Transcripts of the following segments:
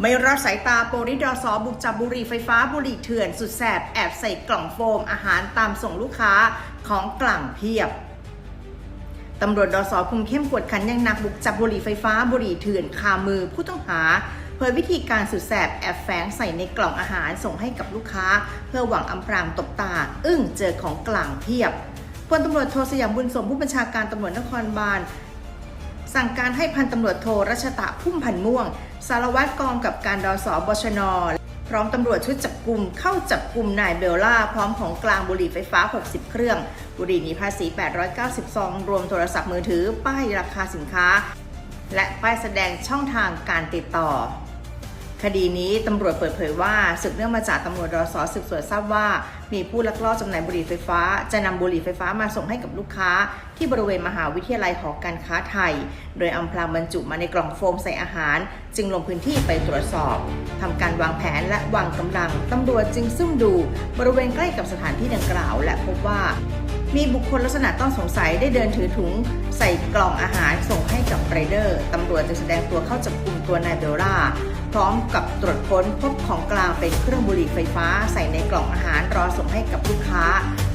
ไม่รอดสายตาโปริดอสอบุกจับบุหรี่ไฟฟ้าบุหรี่เถื่อนสุดแสบ แอบใส่กล่องโฟมอาหารตามส่งลูกค้าของกลั่งเพียบตำรวจดสอคุมเข้มกวดขันยังหนักบุกจับบุหรี่ไฟฟ้าบุหรี่เถื่อนคามือผู้ต้องหาเผยวิธีการสุดแสบแอบแฝงใส่ในกล่องอาหารส่งให้กับลูกค้า เพื่อหวังอำพรางตบตา อึ้งเจอของกลางเพียบพลตำรวจโทสยามบุญสมผู้บัญชาการตำรวจนครบาล สั่งการให้พันตำรวจโทรัชตะพุ่มพันม่วง สารวัตรกองกับการดอสบชน พร้อมตำรวจชุดจับกลุ่มเข้าจับกลุ่มนายเบลล่า พร้อมของกลางบุหรี่ไฟฟ้า 60 เครื่อง บุหรี่หนีภาษี 890ซองรวมโทรศัพท์มือถือ ป้ายราคาสินค้า และป้ายแสดงช่องทางการติดต่อ คดีนี้ตำรวจเปิดเผยว่าสืบเนื่องมาจากตำรวจรสสืบสวนทราบว่า มีผู้ลักลอบจำหน่ายบุหรี่ไฟฟ้า จะนำบุหรี่ไฟฟ้ามาส่งให้กับลูกค้า ที่บริเวณมหาวิทยาลัยหอการค้าไทย โดยอำพรางบรรจุมาในกล่องโฟมใส่อาหาร จึงลงพื้นที่ไปตรวจสอบทำการวางแผนและวางกำลังตำรวจจึงซุ่มดูบริเวณใกล้กับสถานที่ดังกล่าว และพบว่ามีบุคคลลักษณะต้องสงสัยได้เดินถือถุง ใส่กล่องอาหารส่งให้กับไรเดอร์ ตำรวจจึงแสดงตัวเข้าจับกลุ่มตัวนายเบลล่า ร้อมกับตรวจค้นพบของกลางเป็นเครื่องบุหรี่ไฟฟ้าใส่ในกล่องอาหารรอส่งให้กับลูกค้า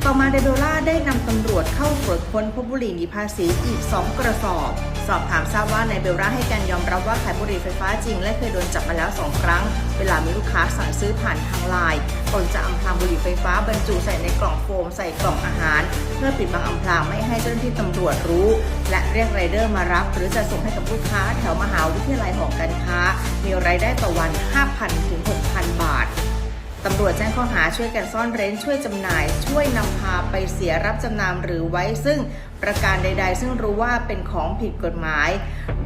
ต่อมาเดเบลล่าได้นำตำรวจเข้าตรวจค้นพบบุหรี่หนีภาษีอีก 2 กระสอบ สอบถามทราบว่านายเบลล่าให้การยอมรับว่าขายบุหรี่ไฟฟ้าจริง และเคยโดนจับมาแล้ว 2 ครั้ง เวลามีลูกค้าสั่งซื้อผ่านทางไลน์ตนจะอำพรางบุหรี่ไฟฟ้าบรรจุใส่ในกล่องโฟมใส่กล่องอาหาร เพื่อปิดบังอำพรางไม่ให้เจ้าหน้าที่ตำรวจรู้ และเรียกไรเดอร์มารับ หรือจะส่งให้กับลูกค้าแถวมหาวิทยาลัยหอการค้า มีรายได้ต่อวัน 5,000ถึง6,000 ตำรวจแจ้งข้อหาช่วยกันซ่อนเร้นช่วยจำหน่าย ช่วยนำพาไปเสียรับจำนำหรือไว้ซึ่งประการใด ๆ ซึ่งรู้ว่าเป็นของผิดกฎหมาย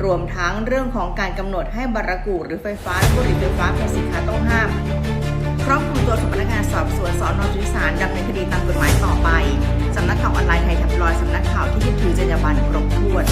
รวมทั้งเรื่องของการกำหนดให้บารากูหรือไฟฟ้าบุหรี่ไฟฟ้าเป็นสินค้าต้องห้ามพร้อมคุมตัวส่งพนักงานสอบสวนสอนอจุฬาดำเนินคดีตามกฎหมายต่อไปสำนักข่าวออนไลน์ไทยทับลอยสำนักข่าวที่ยึดถือจรรยาบรรณครบถ้วน